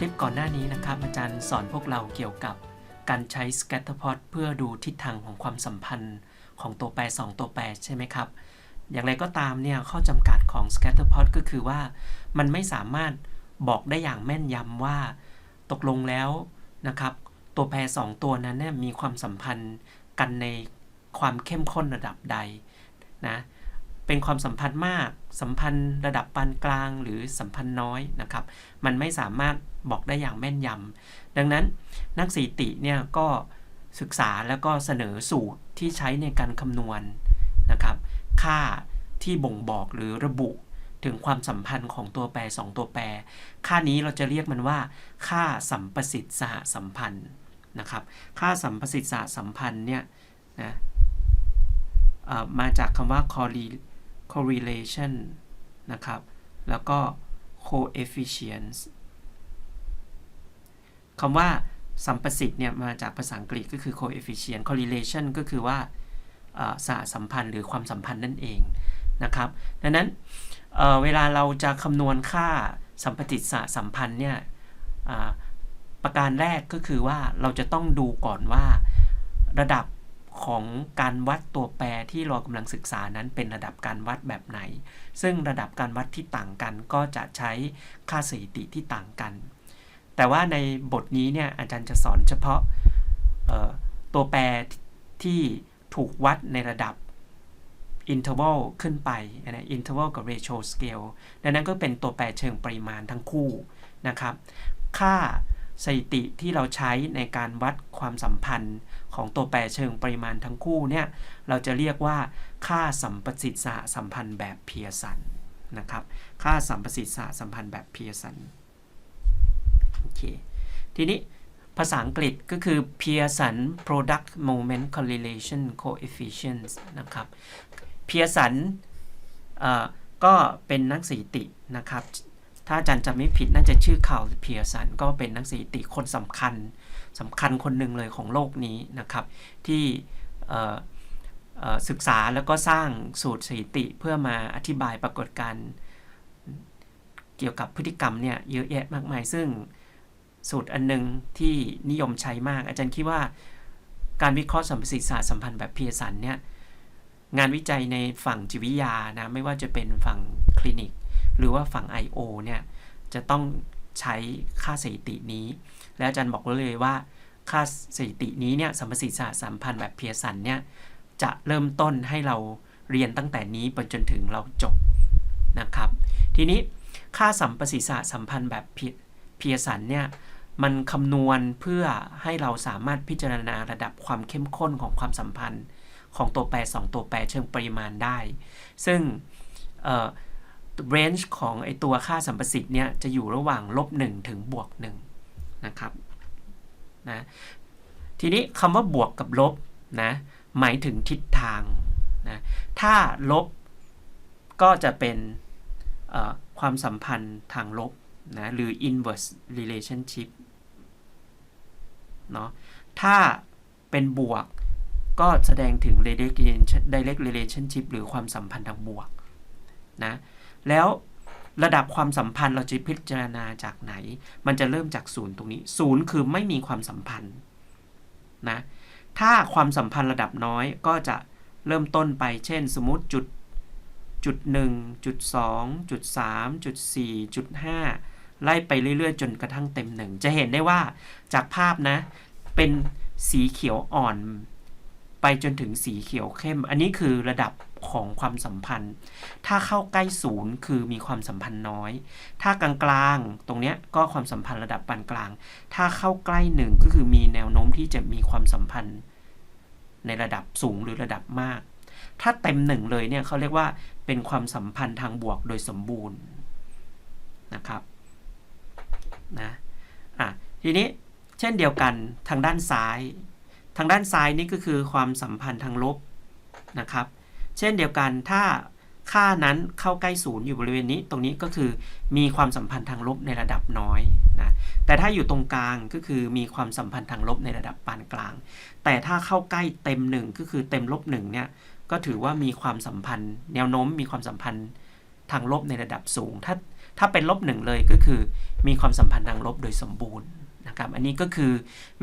คลิปก่อนหน้านี้นะครับ อาจารย์สอนพวกเราเกี่ยวกับการใช้ scatterplot เพื่อดูทิศทางของความสัมพันธ์ของตัวแปร 2 ตัวแปรใช่ไหมครับ อย่างไรก็ตามเนี่ยข้อจำกัดของ scatterplot ก็คือว่า มันไม่สามารถบอกได้อย่างแม่นยำว่า ตกลงแล้วนะครับ ตัวแปร 2 ตัวนั้นเนี่ยมีความสัมพันธ์กันในความเข้มข้นระดับใดนะเป็นความสัมพันธ์มาก สัมพันธ์ระดับปานกลางหรือสัมพันธ์น้อยนะครับ มันไม่สามารถ บอกได้อย่างแม่นยำดังนั้นนักสถิติเนี่ยก็ศึกษาแล้วก็เสนอสูตรที่ใช้ในการคำนวณนะครับ ค่าที่บ่งบอกหรือระบุถึงความสัมพันธ์ของตัวแปร 2 ตัวแปร ค่านี้เราจะเรียกมันว่า ค่าสัมประสิทธิ์สหสัมพันธ์นะครับ ค่าสัมประสิทธิ์สหสัมพันธ์เนี่ยนะมาจากคำว่า correl- correlation นะครับ แล้วก็ coefficients คำว่าสัมประสิทธิ์เนี่ยมาจากภาษาอังกฤษก็คือ coefficient correlation ก็คือว่าสหสัมพันธ์หรือความสัมพันธ์นั่นเองนะครับ ดังนั้นเเวลาเราจะคำนวณค่าสัมประสิทธิ์สหสัมพันธ์เนี่ยประการแรกก็คือว่าเราจะต้องดูก่อนว่าระดับของการวัดตัวแปรที่เรากำลังศึกษานั้นเป็นระดับการวัดแบบไหน ซึ่งระดับการวัดที่ต่างกันก็จะใช้ค่าสถิติที่ต่างกัน แต่ว่าในบทนี้เนี่ยอาจารย์จะสอนเฉพาะตัวแปรที่ถูกวัดในระดับ interval ขึ้นไปนะ interval กับ ratio scale ดังนั้นก็เป็นตัวแปรเชิงปริมาณทั้งคู่นะครับ ค่าสถิติที่เราใช้ในการวัดความสัมพันธ์ของตัวแปรเชิงปริมาณทั้งคู่เนี่ย เราจะเรียกว่าค่าสัมประสิทธิ์สหสัมพันธ์แบบเพียร์สันนะครับ ค่าสัมประสิทธิ์สหสัมพันธ์แบบเพียร์สัน โอเคทีนี้ภาษาอังกฤษก็คือ Pearson Product Moment Correlation Coefficients นะครับ Pearson ก็เป็นนักสถิตินะครับ ถ้าอาจารย์จำไม่ผิดน่าจะชื่อเขาเพียสันก็เป็นนักสถิติคนสำคัญสำคัญคนหนึ่งเลยของโลกนี้นะครับ ที่ศึกษาแล้วก็สร้างสูตรสถิติเพื่อมาอธิบายปรากฏการณ์เกี่ยวกับพฤติกรรมเนี่ยเยอะแยะมากมาย ซึ่ง สูตรอันหนึงที่นิยมใช้มาก อาจารย์คิดว่าการวิเคราะห์สัมพันธ์ศาสตร์สัมพันธ์แบบเพียสันเนี่ยงานวิจัยในฝั่งจิตวิทยานะไม่ว่าจะเป็นฝั่งคลินิก หรือว่าฝั่ง I.O. เนี่ยจะต้องใช้ค่าสถิตินี้ แล้วอาจารย์บอกเลยว่าค่าสถิตินี้เนี่ยสัมประสิทธิ์สหสัมพันธ์แบบเพียสันเนี่ยจะเริ่มต้นให้เราเรียนตั้งแต่นี้ไปจนถึงเราจบนะครับ ทีนี้ค่าสัมประสิทธิ์สหสัมพันธ์แบบเพียสันเนี่ย มันคำนวณเพื่อให้เราสามารถพิจารณาระดับความเข้มข้นของความสัมพันธ์ของตัวแปร 2 ตัวแปรเชิงปริมาณได้ ซึ่งเอ่อ range ของไอตัวค่าสัมประสิทธิ์เนี่ยจะอยู่ระหว่างลบ1ถึงบวก1นะครับนะทีนี้คำว่าบวกกับลบนะหมายถึงทิศทางนะถ้าลบก็จะเป็นความสัมพันธ์ทางลบนะหรือ inverse relationship เนาะถ้าเป็นบวกก็แสดงถึง direct relationship หรือความสัมพันธ์ทางบวกนะแล้วระดับความสัมพันธ์เราจะพิจารณาจากไหน มันจะเริ่มจากศูนย์ตรงนี้ศูนย์คือไม่มีความสัมพันธ์นะถ้าความสัมพันธ์ระดับน้อยก็จะเริ่มต้นไป เช่น สมมติจุดจุดหนึ่งจุดสองจุดสามจุดสี่จุดห้า ไล่ไปเรื่อยๆ จนกระทั่งเต็มหนึ่ง จะเห็นได้ว่าจากภาพนะ เป็นสีเขียวอ่อน ไปจนถึงสีเขียวเข้ม อันนี้คือระดับของความสัมพันธ์ ถ้าเข้าใกล้ศูนย์คือมีความสัมพันธ์น้อย ถ้ากลางๆ ตรงเนี้ยก็ความสัมพันธ์ระดับปานกลาง ถ้าเข้าใกล้หนึ่งก็คือมีแนวโน้มที่จะมีความสัมพันธ์ ในระดับสูงหรือระดับมาก ถ้าเต็มหนึ่งเลยเนี่ยเขาเรียกว่าเป็นความสัมพันธ์ทางบวกโดยสมบูรณ์นะครับ นะอะทีนี้เช่นเดียวกันทางด้านซ้าย ทางด้านซ้ายนี่ก็คือความสัมพันธ์ทางลบนะครับ เช่นเดียวกันถ้าค่านั้นเข้าใกล้ศูนย์อยู่บริเวณนี้ตรงนี้ก็คือมีความสัมพันธ์ทางลบในระดับน้อยนะแต่ถ้าอยู่ตรงกลางก็คือมีความสัมพันธ์ทางลบในระดับปานกลาง แต่ถ้าเข้าใกล้เต็มหนึ่งก็คือเต็มลบหนึ่งเนี่ยก็ถือว่ามีความสัมพันธ์ แนวโน้มมีความสัมพันธ์ทางลบในระดับสูง ถ้า ถ้าเป็นลบหนึ่งเลยก็คือ มีความสัมพันธ์ทางลบโดยสมบูรณ์นะครับอันนี้ก็คือ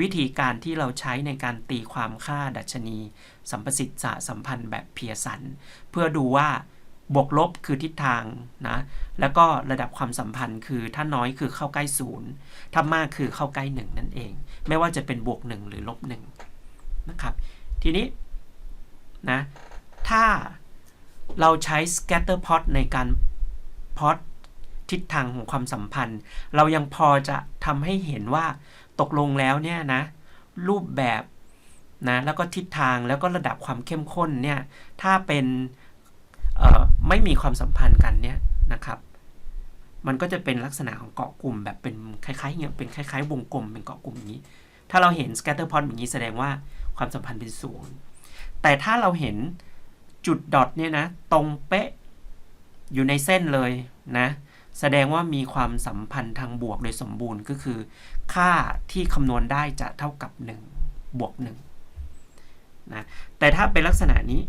วิธีการที่เราใช้ในการตีความค่าดัชนี สัมประสิทธิ์สสัมพันธ์แบบเพียร์สัน เพื่อดูว่าบวกลบคือทิศทางนะแล้วก็ระดับความสัมพันธ์คือถ้าน้อยคือเข้าใกล้ศูนย์ถ้ามากคือเข้าใกล้หนึ่งนั่นเอง ไม่ว่าจะเป็นบวกหนึ่งหรือลบหนึ่งนะครับ ทีนี้นะถ้าเราใช้ scatter plot ในการพอต ทิศทางของความสัมพันธ์ เรายังพอจะทำให้เห็นว่าตกลงแล้วเนี่ยนะ รูปแบบนะแล้วก็ทิศทางแล้วก็ระดับความเข้มข้นเนี่ยถ้าเป็นไม่มีความสัมพันธ์กันเนี่ยนะครับ มันก็จะเป็นลักษณะของเกาะกลุ่มแบบเป็นคล้ายๆเงี้ยเป็นคล้ายๆ วงกลมเป็นเกาะกลุ่มอย่างนี้ ถ้าเราเห็น scatter plot อย่างนี้แสดงว่าความสัมพันธ์เป็นศูนย์แต่ถ้าเราเห็นจุดดอทเนี่ยนะ ตรงเป๊ะอยู่ในเส้นเลยนะ แสดงว่ามีความสัมพันธ์ทางบวกโดยสมบูรณ์ก็คือ ค่าที่คำนวณได้จะเท่ากับ 1 บวก1นะแต่ถ้าเป็นลักษณะนี้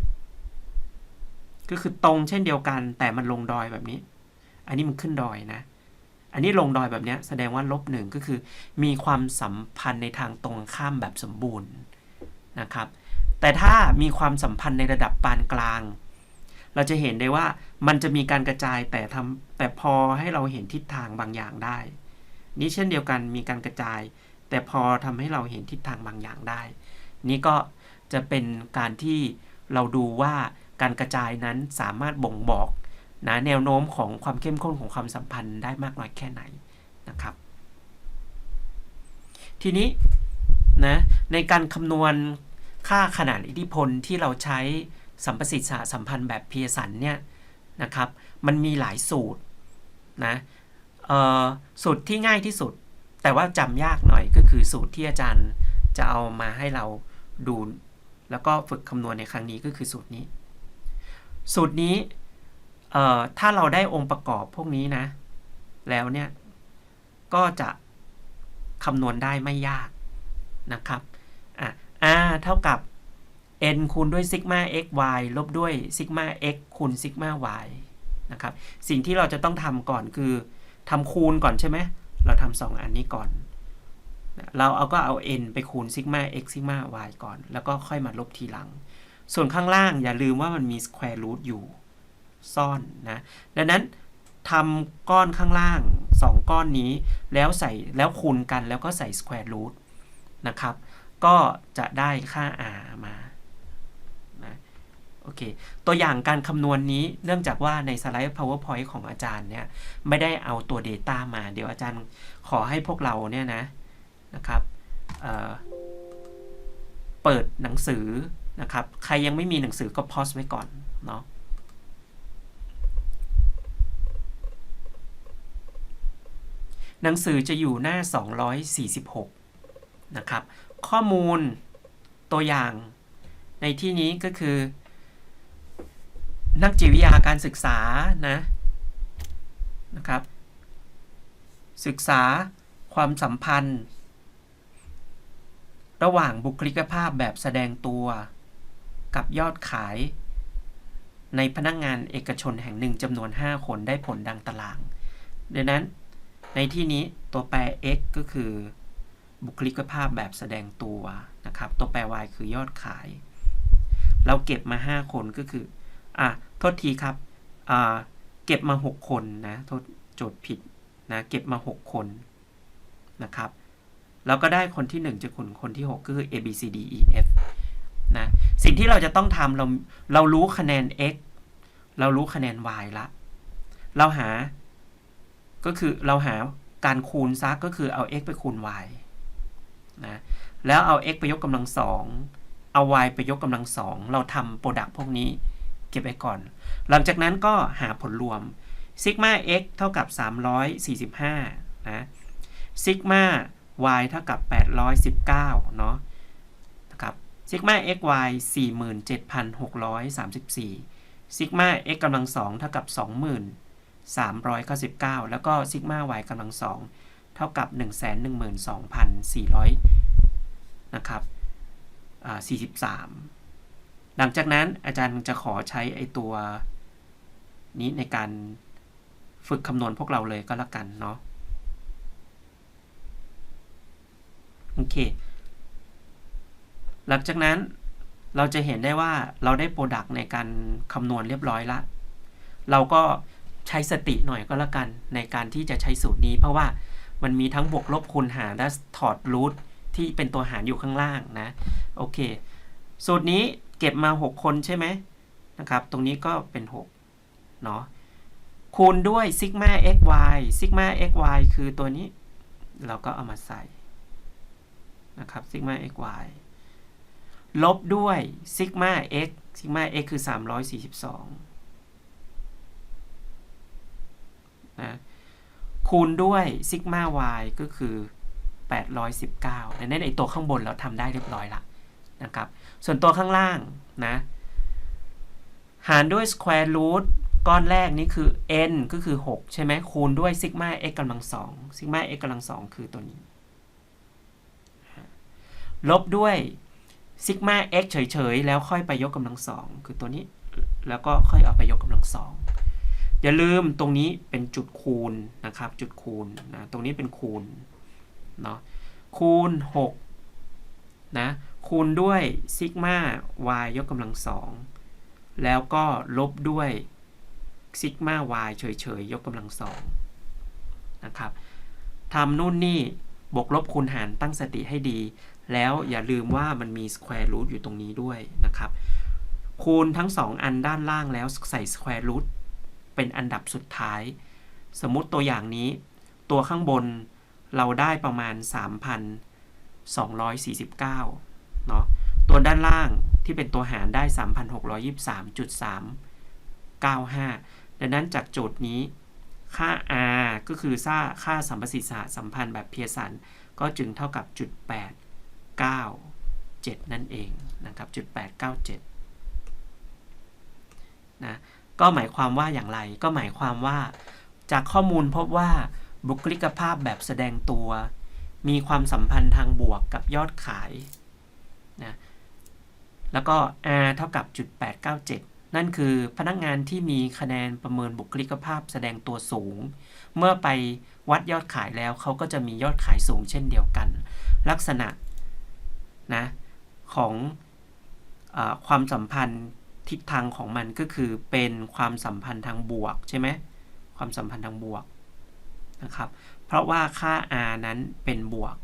ก็คือตรงเช่นเดียวกันแต่มันลงดอยแบบนี้ อันนี้มันขึ้นดอยนะ อันนี้ลงดอยแบบนี้แสดงว่าลบหนึ่งก็คือ มีความสัมพันธ์ในทางตรงข้ามแบบสมบูรณ์นะครับ แต่ถ้ามีความสัมพันธ์ในระดับปานกลาง เราจะเห็นได้ว่ามันจะมีการกระจายแต่ทำแต่พอให้เราเห็นทิศทางบางอย่างได้ นี้เช่นเดียวกันมีการกระจาย แต่พอทำให้เราเห็นทิศทางบางอย่างได้ นี่ก็จะเป็นการที่เราดูว่าการกระจายนั้นสามารถบ่งบอกนะแนวโน้มของความเข้มข้นของความสัมพันธ์ได้มากน้อยแค่ไหนนะครับ ทีนี้นะในการคำนวณค่าขนาดอิทธิพลที่เราใช้ สัมประสิทธิ์สัมพันธ์แบบเพียสันเนี่ยนะครับมันมีหลายสูตรนะสูตรที่ง่ายที่สุด แต่ว่าจำยากหน่อยก็คือสูตรที่อาจารย์จะเอามาให้เราดู แล้วก็ฝึกคำนวณในครั้งนี้ก็คือสูตรนี้ สูตรนี้ถ้าเราได้องค์ประกอบพวกนี้นะ แล้วเนี่ยก็จะคำนวณได้ไม่ยากนะครับอะ r เท่ากับ n คูณด้วยซิกมา x y ลบด้วยซิกมา x คูณซิกมา y นะครับ สิ่งที่เราจะต้องทำก่อนคือทำคูณก่อนใช่ไหม เราทำสองอันนี้ก่อน เราเอาก็เอา n ไปคูณซิกมา x ซิกมา y ก่อน แล้วก็ค่อยมาลบทีหลัง ส่วนข้างล่างอย่าลืมว่ามันมี square root อยู่ ซ่อนนะ ดังนั้นทำก้อนข้างล่าง 2 ก้อนนี้ แล้วใส่แล้วคูณกันแล้วก็ใส่ square root นะครับ ก็จะได้ค่า r มา โอเค ตัวอย่างการคำนวณนนี้เนื่องจากว่าในสไลด์ powerpoint ของอาจารย์เนี่ย ไม่ได้เอาตัว data มา เดี๋ยวอาจารย์ขอให้พวกเราเนี่ยนะ นะครับเเปิดหนังสือนะครับ ใครยังไม่มีหนังสือก็พอสไว้ก่อน เนาะหนังสือจะอยู่หน้า 246 นะครับ ข้อมูลตัวอย่างในที่นี้ก็คือ นักจิตวิทยาการศึกษานะนะครับ ศึกษาความสัมพันธ์ ระหว่างบุคลิกภาพแบบแสดงตัว กับยอดขาย ในพนักงงานเอกชนแห่งหนึ่งจำนวน 5 คนได้ผลดังตารางดังนั้นในที่นี้ตัวแปร x ก็คือบุคลิกภาพแบบแสดงตัวนะครับ ตัวแปร y คือยอดขาย เราเก็บมา 5 คนก็คือ อะ โทษทีครับเก็บมา 6 คนนะโทษโจทย์ผิดนะเก็บมา 6 คนนะครับแล้วก็ได้คนที่ 1จะคุณคนที่6ก็คือ a b c d e f นะสิ่งที่เราจะต้องทำเราเรารู้คะแนน x เรารู้คะแนน y ละ เราหาก็คือเราหาการคูณซักก็คือเอา x ไปคูณ y นะแล้วเอา x ไปยกกำลังสองเอา y ไปยกกำลังสองเราทำโปรดักต์พวกนี้ เก็บไว้ก่อน หลังจากนั้นก็หาผลรวมซิกมา x เท่ากับ 345 นะซิกมา y เท่ากับ 819 เนาะนะครับซิกมา x y 47,634ซิกมา x กำลังสองเท่ากับ 20,399 แล้วก็ซิกมา y กำลังสองเท่ากับ 112,400 นะครับ 43 หลังจากนั้นอาจารย์จะขอใช้ไอตัวนี้ในการฝึกคำนวณพวกเราเลยก็แล้วกันเนาะโอเค หลังจากนั้นเราจะเห็นได้ว่าเราได้โปรดักต์ในการคำนวณเรียบร้อยละ เราก็ใช้สติหน่อยก็แล้วกัน ในการที่จะใช้สูตรนี้ เพราะว่ามันมีทั้งบวกลบคูณหารและถอดรูทที่เป็นตัวหารอยู่ข้างล่างนะ โอเค สูตรนี้ เก็บมา 6 คนใช่ไหมนะครับ ตรงนี้ก็เป็น6เนาะคูณด้วยซิกมา xy ซิกมา xy คือตัวนี้ เราก็เอามาใส่นะครับซิกมา xy ลบด้วยซิกมา x ซิกมา x คือ 342นะคูณด้วยซิกมา y ก็คือ 819ดังนั้นไอตัวข้างบนเราทำได้เรียบร้อยละนะครับ ส่วนตัวข้างล่างนะ หารด้วย square root ก้อนแรกนี้คือ n ก็คือ 6 ใช่ไหมคูณด้วยซิกมา x กำลังสองซิกมา x กำลังสองคือตัวนี้ ลบด้วยซิกมา x เฉย ๆ แล้วค่อยไปยกกำลังสองคือตัวนี้ แล้วก็ค่อยเอาไปยกกำลังสองอย่าลืมตรงนี้เป็นจุดคูณนะครับ จุดคูณนะ ตรงนี้เป็นคูณเนาะคูณ 6 นะ คูณด้วยซิกมา y ยกกำลังสองแล้วก็ลบด้วยซิกมา y เฉยๆ ยกกำลังสองนะครับทำนู่นนี่บวกลบคูณหารตั้งสติให้ดี แล้วอย่าลืมว่ามันมี square root อยู่ตรงนี้ด้วยนะครับ คูณทั้ง 2 อันด้านล่างแล้วใส่ square root เป็นอันดับสุดท้าย สมมติตัวอย่างนี้ ตัวข้างบนเราได้ประมาณ 3,249 เนาะตัวด้านล่างที่เป็นตัวหารได้ 3,623.395 ดังนั้นจากโจทย์นี้ค่า r ก็คือค่าค่าสัมประสิทธิ์สัมพันธ์แบบเพียรสันก็จึงเท่ากับจุด897 นั่นเองนะครับจุด897นะก็หมายความว่าอย่างไรก็หมายความว่า จากข้อมูลพบว่าบุคลิกภาพแบบแสดงตัว มีความสัมพันธ์ทางบวกกับยอดขาย นะแล้วก็ R เท่ากับจุด897 นั่นคือพนักงานที่มีคะแนนประเมินบุคลิกภาพแสดงตัวสูง เมื่อไปวัดยอดขายแล้วเขาก็จะมียอดขายสูงเช่นเดียวกัน ลักษณะนะของอความสัมพันธ์ทิศทางของมันก็คือเป็นความสัมพันธ์ทางบวกใช่ไหมความสัมพันธ์ทางบวกนะครับ เพราะว่าค่า r นั้นเป็นบวก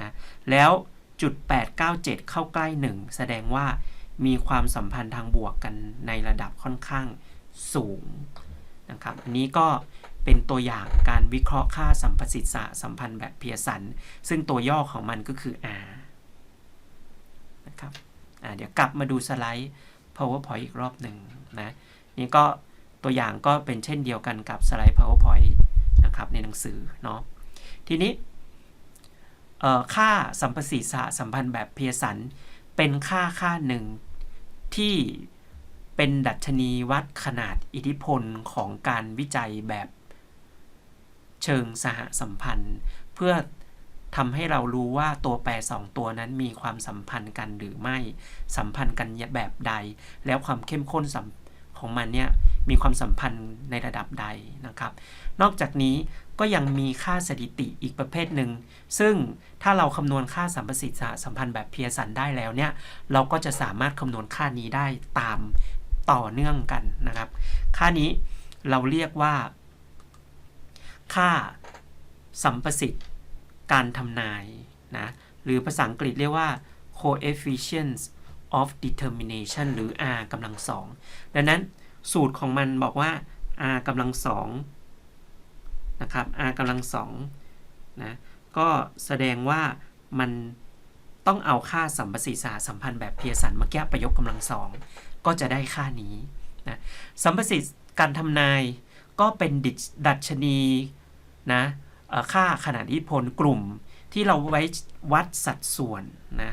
นะแล้ว จุด897 เข้าใกล้ 1 แสดงว่ามีความสัมพันธ์ทางบวกกันในระดับค่อนข้างสูงนะครับ อันนี้ก็เป็นตัวอย่างการวิเคราะห์ค่าสัมประสิทธิ์สัมพันธ์แบบเพียสัน ซึ่งตัวย่อของมันก็คือ r นะครับเดี๋ยวกลับมาดูสไลด์ PowerPoint อีกรอบหนึ่งนะ นี่ก็ตัวอย่างก็เป็นเช่นเดียวกันกับสไลด์ PowerPoint นะครับในหนังสือเนาะ ทีนี้ ค่าสัมประสิทธิ์สัมพันธ์แบบเพียสัน เป็นค่าค่าหนึ่งที่เป็นดัชนีวัดขนาดอิทธิพลของการวิจัยแบบเชิงสหสัมพันธ์ เพื่อทำให้เรารู้ว่าตัวแปรสองตัวนั้นมีความสัมพันธ์กันหรือไม่สัมพันธ์กันแบบใด แล้วความเข้มข้นของมันเนี่ยมีความสัมพันธ์ในระดับใดนะครับ นอกจากนี้ ก็ยังมีค่าสถิติอีกประเภทหนึ่ง ซึ่งถ้าเราคำนวณค่าสัมประสิทธิ์สัมพันธ์แบบเพียสันได้แล้วเนี่ย เราก็จะสามารถคำนวณค่านี้ได้ตามต่อเนื่องกันนะครับ ค่านี้เราเรียกว่า ค่าสัมประสิทธิ์การทำนายนะ หรือภาษาอังกฤษเรียกว่า coefficients of determination หรือ r กำลังสอง ดังนั้นสูตรของมันบอกว่า r กำลังสอง นะครับ r กำลังสองนะก็แสดงว่ามันต้องเอาค่าสัมประสิทธิ์สัมพันธ์แบบเพียสันมาแก้ประยกกำลังสองก็จะได้ค่านี้นะสัมประสิทธิ์การทำนายก็เป็นดัชนีนะค่าขนาดอิทธิพลกลุ่มที่เราไว้วัดสัดส่วนนะ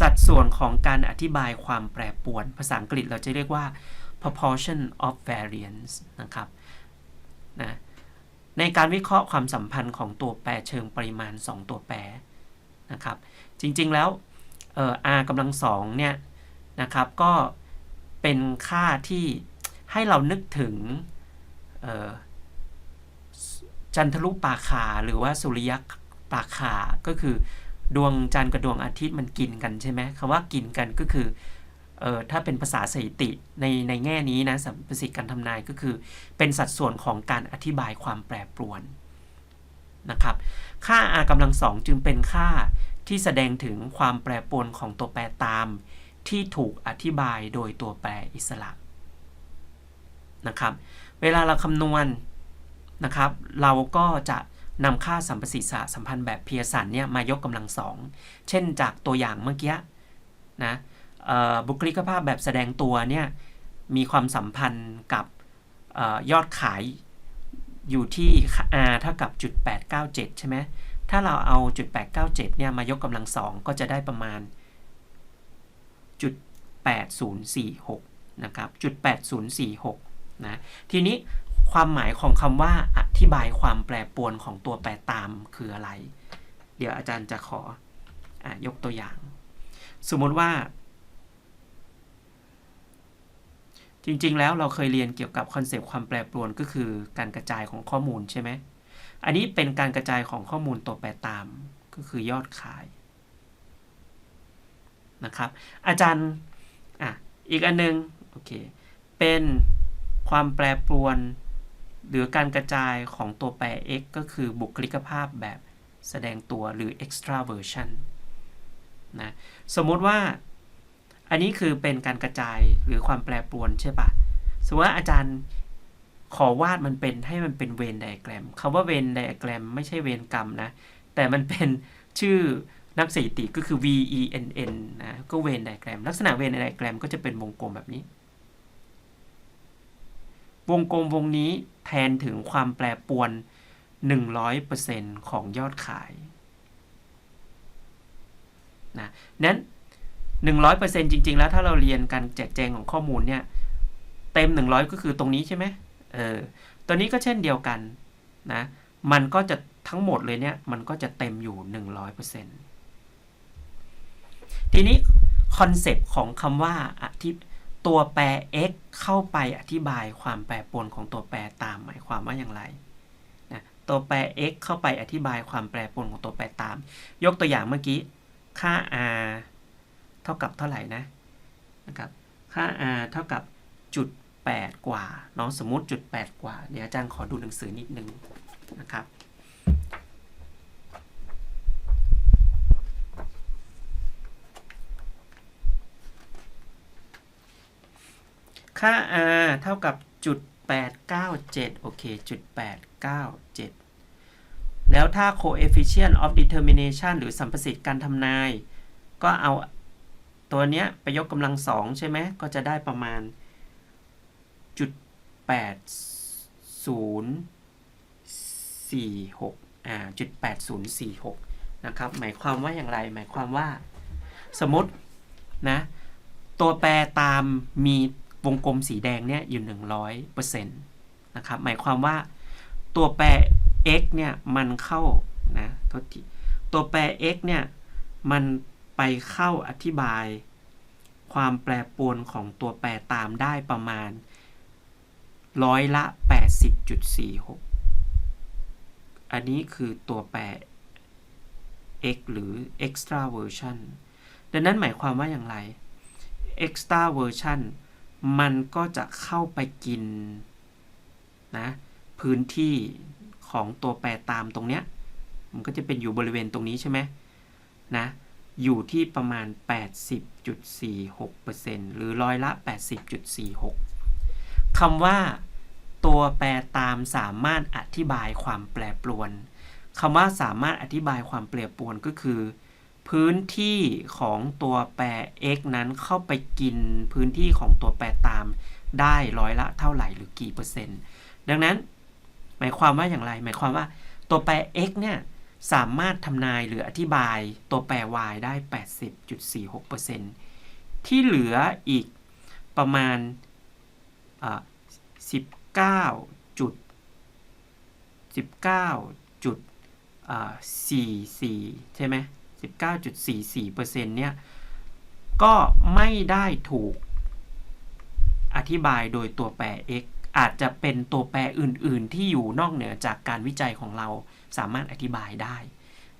สัดส่วนของการอธิบายความแปรปรวน ภาษาอังกฤษเราจะเรียกว่า proportion of variance นะครับนะ ในการวิเคราะห์ความสัมพันธ์ของตัวแปรเชิงปริมาณ 2 ตัวแปรนะครับ จริงๆแล้วเอ่อ r กำลังสองเนี่ยนะครับก็เป็นค่าที่ให้เรานึกถึงจันทรุปราคาหรือว่าสุริยะปราคาก็คือดวงจันทร์กับดวงอาทิตย์มันกินกันใช่ไหมคำว่ากินกันก็คือ เออถ้าเป็นภาษาสถิติในในแง่นี้นะสัมประสิทธิ์การทำนายก็คือ เป็นสัดส่วนของการอธิบายความแปรปรวนนะครับ ค่า r กำลังสองจึงเป็นค่าที่แสดงถึงความแปรปรวนของตัวแปรตาม ที่ถูกอธิบายโดยตัวแปรอิสระนะครับเวลาเราคำนวณนะครับ เราก็จะนำค่าสัมประสิทธิ์สัมพันธ์แบบเพียสันเนี่ยมายกกำลังสองเช่นจากตัวอย่างเมื่อกี้นะ บุคลิกภาพแบบแสดงตัวเนี่ยมีความสัมพันธ์กับยอดขายอยู่ที่ r เท่ากับจุด897 ใช่ไหมถ้าเราเอาจุด897เนี่ยมายกกำลังสองก็จะได้ประมาณจุด8046นะครับจุด8046นะทีนี้ความหมายของคำว่าอธิบายความแปรปรวนของตัวแปรตามคืออะไร เดี๋ยวอาจารย์จะขออยกตัวอย่าง สมมติว่า จริง ๆ แล้วเราเคยเรียนเกี่ยวกับคอนเซปต์ความแปรปรวนก็คือการกระจายของข้อมูลใช่ไหม อันนี้เป็นการกระจายของข้อมูลตัวแปรตามก็คือยอดขายนะครับ อาจารย์อะอีกอันนึงโอเคเป็นความแปรปรวน หรือการกระจายของตัวแปร x ก็คือบุคลิกภาพแบบแสดงตัวหรือ extraversion นะสมมติว่า อันนี้คือเป็นการกระจายหรือความแปรปรวนใช่ปะสมมติว่าอาจารย์ขอวาดมันเป็นให้มันเป็นเวนไดแกรมคำว่าเวนไดแกรมไม่ใช่เวนกรรมนะ แต่มันเป็นชื่อนักสถิติก็คือ V E N N นะ ก็เวนไดแกรม ลักษณะเวนไดแกรมก็จะเป็นวงกลมแบบนี้ วงกลมวงนี้แทนถึงความแปรปรวน 100%ของยอดขายนะนั้น 100%จริง ๆ แล้วถ้าเราเรียนการแจกแจงของข้อมูลเนี่ย เต็ม 100 ก็คือตรงนี้ใช่ไหมเออตัวนี้ก็เช่นเดียวกันนะมันก็จะทั้งหมดเลยเนี่ย มันก็จะเต็มอยู่ 100%ทีนี้คอนเซปต์ของคำว่าอธิตัวแปร x เข้าไปอธิบายความแปรปรวนของตัวแปรตามหมายความว่าอย่างไรนะตัวแปร x เข้าไปอธิบายความแปรปรวนของตัวแปรตาม ยกตัวอย่างเมื่อกี้ ค่า r เท่ากับเท่าไหร่นะนะครับค่า r เท่ากับจุด8กว่าเนาะสมมติจุด8กว่าเดี๋ยวอาจารย์ขอดูหนังสือนิดนึงนะครับค่า r เท่ากับจุด897โอเคจุด897 แล้วถ้า coefficient of determination หรือสัมประสิทธิ์การทำนาย ก็เอา ตัวเนี้ยไปยกกำลังสองใช่ไหมก็จะได้ประมาณจุด8046อ่าจุด8046นย์สี่หกนะครับ หมายความว่าอย่างไร หมายความว่า สมมตินะตัวแปรตามมีวงกลมสีแดงเนี่ยอยู่ 100%นะครับ หมายความว่าตัวแปร x เนี่ยมันเข้านะทษทีตัวแปร x เนี่ยมัน ไปเข้าอธิบาย ความแปรปรวนของตัวแปรตามได้ประมาณร้อยละ 80.46 อันนี้คือตัวแปร x หรือ extraversion ดังนั้นหมายความว่าอย่างไร extraversion มันก็จะเข้าไปกินนะพื้นที่ของตัวแปรตามตรงเนี้ย มันก็จะเป็นอยู่บริเวณตรงนี้ใช่ไหมนะ อยู่ที่ประมาณ 80.46%หรือร้อยละ 80.46คำว่า ตัวแปรตามสามารถอธิบายความแปรปรวนคำว่าสามารถอธิบายความแปรปรวนก็คือ พื้นที่ของตัวแปร x นั้นเข้าไปกินพื้นที่ของตัวแปรตามได้ร้อยละเท่าไหร่หรือกี่เปอร์เซ็นต์ ดังนั้น หมายความว่าอย่างไร หมายความว่าตัวแปร x เนี่ย สามารถทำนายหรืออธิบายตัวแปร y ได้ 80.46%ที่เหลืออีกประมาณ 19จุด19จุด44 ใช่ไหม19.44%เนี่ยก็ไม่ได้ถูกอธิบายโดยตัวแปร x อาจจะเป็นตัวแปรอื่น ๆ ที่อยู่นอกเหนือจากการวิจัยของเราสามารถอธิบายได้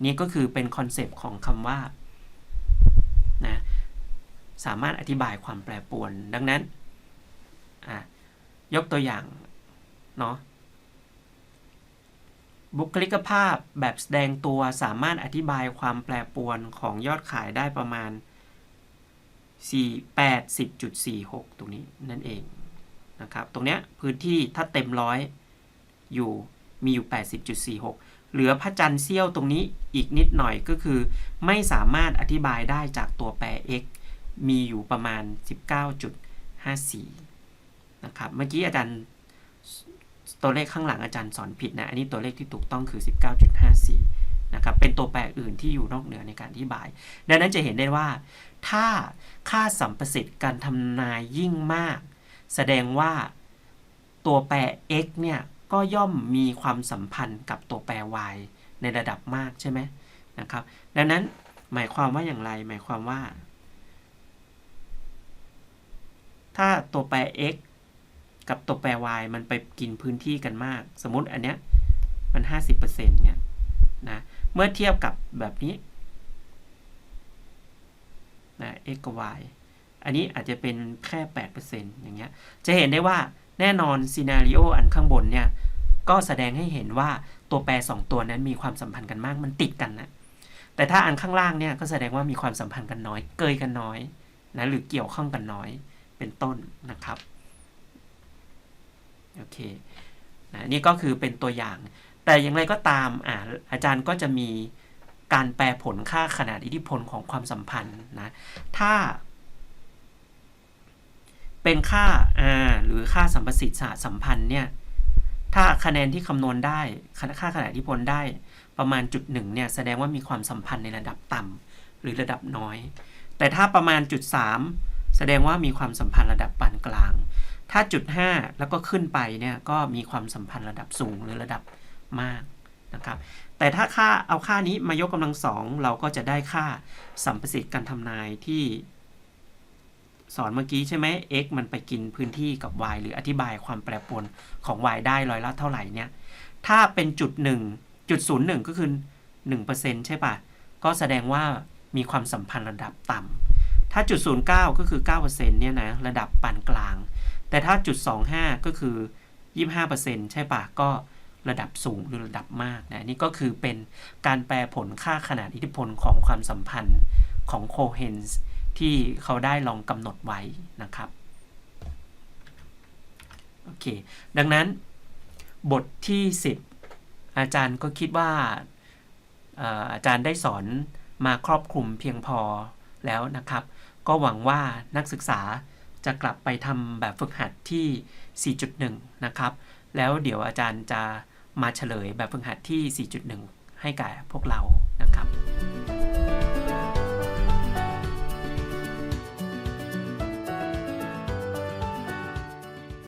นี่ก็คือเป็นคอนเซปต์ของคำว่านะสามารถอธิบายความแปรปรวน ดังนั้นยกตัวอย่างเนาะบุคลิกภาพแบบแสดงตัวสามารถอธิบายความแปรปรวนของยอดขายได้ประมาณ4 80.46 ตรงนี้นั่นเอง นะครับ ตรงเนี้ยพื้นที่ถ้าเต็มร้อยอยู่มีอยู่ 80.46 เหลือพระจันทร์เสี้ยวตรงนี้อีกนิดหน่อยก็คือ ไม่สามารถอธิบายได้จากตัวแปร x มีอยู่ประมาณ 19.54 นะครับ เมื่อกี้อาจารย์ตัวเลขข้างหลังอาจารย์สอนผิดนะ อันนี้ตัวเลขที่ถูกต้องคือ 19.54 นะครับ เป็นตัวแปรอื่นที่อยู่นอกเหนือในการอธิบาย ดังนั้นจะเห็นได้ว่า ถ้าค่าสัมประสิทธิ์การทำนายยิ่งมาก แสดงว่าตัวแปร x เนี่ยก็ย่อมมีความสัมพันธ์กับตัวแปร y ในระดับมากใช่ไหมนะครับ ดังนั้นหมายความว่าอย่างไร หมายความว่า ถ้าตัวแปร x กับตัวแปร y มันไปกินพื้นที่กันมาก สมมติอันเนี้ยมัน 50%เนี่ยนะ เมื่อเทียบกับแบบนี้นะ x กับ y อันนี้อาจจะเป็นแค่8%อย่างเงี้ย จะเห็นได้ว่าแน่นอนซีนารีโออันข้างบนเนี่ย ก็แสดงให้เห็นว่าตัวแปร 2 ตัวนั้นมีความสัมพันธ์กันมาก มันติดกันนะ แต่ถ้าอันข้างล่างเนี่ยก็แสดงว่ามีความสัมพันธ์กันน้อย เกยกันน้อยนะหรือเกี่ยวข้องกันน้อยเป็นต้นนะครับ โอเคนะนี่ก็คือเป็นตัวอย่าง แต่อย่างไรก็ตามอ่าอาจารย์ก็จะมีการแปลผลค่าขนาดอิทธิพลของความสัมพันธ์นะ ถ้า เป็นค่า r หรือค่าสัมประสิทธิ์สหสัมพันธ์เนี่ยถ้าคะแนนที่คำนวณได้ค่าขนาดทธิพลได้ประมาณจุดหนึ่งเนี่ยแสดงว่ามีความสัมพันธ์ในระดับต่ำหรือระดับน้อย แต่ถ้าประมาณจุดสามแสดงว่ามีความสัมพันธ์ระดับปานกลาง ถ้าจุด5แล้วก็ขึ้นไปเนี่ยก็มีความสัมพันธ์ระดับสูงหรือระดับมากนะครับแต่ถ้าค่าเอาค่านี้มายกกำลังสองเราก็จะได้ค่าสัมประสิทธิ์การทำนายที่ สอนเมื่อกี้ใช่ไหม x มันไปกินพื้นที่กับ y หรืออธิบายความแปรปรวนของ y ได้ร้อยละเท่าไหร่เนี่ย ถ้าเป็นจุด1จุด01ก็คือ1%ใช่ปะก็แสดงว่ามีความสัมพันธ์ระดับต่ำถ้าจุด09ก็คือ9%เนี่ยนะระดับปานกลาง แต่ถ้าจุด25ก็คือ 25%ใช่ปะก็ระดับสูงหรือระดับมากนะนี่ก็คือเป็นการแปลผลค่าขนาดอิทธิพลของความสัมพันธ์ของโคเฮนส์ ที่เขาได้ลองกำหนดไว้นะครับโอเคดังนั้นบทที่ 10 อาจารย์ก็คิดว่าอาจารย์ได้สอนมาครอบคลุมเพียงพอแล้วนะครับ ก็หวังว่านักศึกษาจะกลับไปทำแบบฝึกหัดที่ 4.1 นะครับ แล้วเดี๋ยวอาจารย์จะมาเฉลยแบบฝึกหัดที่ 4.1 ให้กับพวกเรานะครับ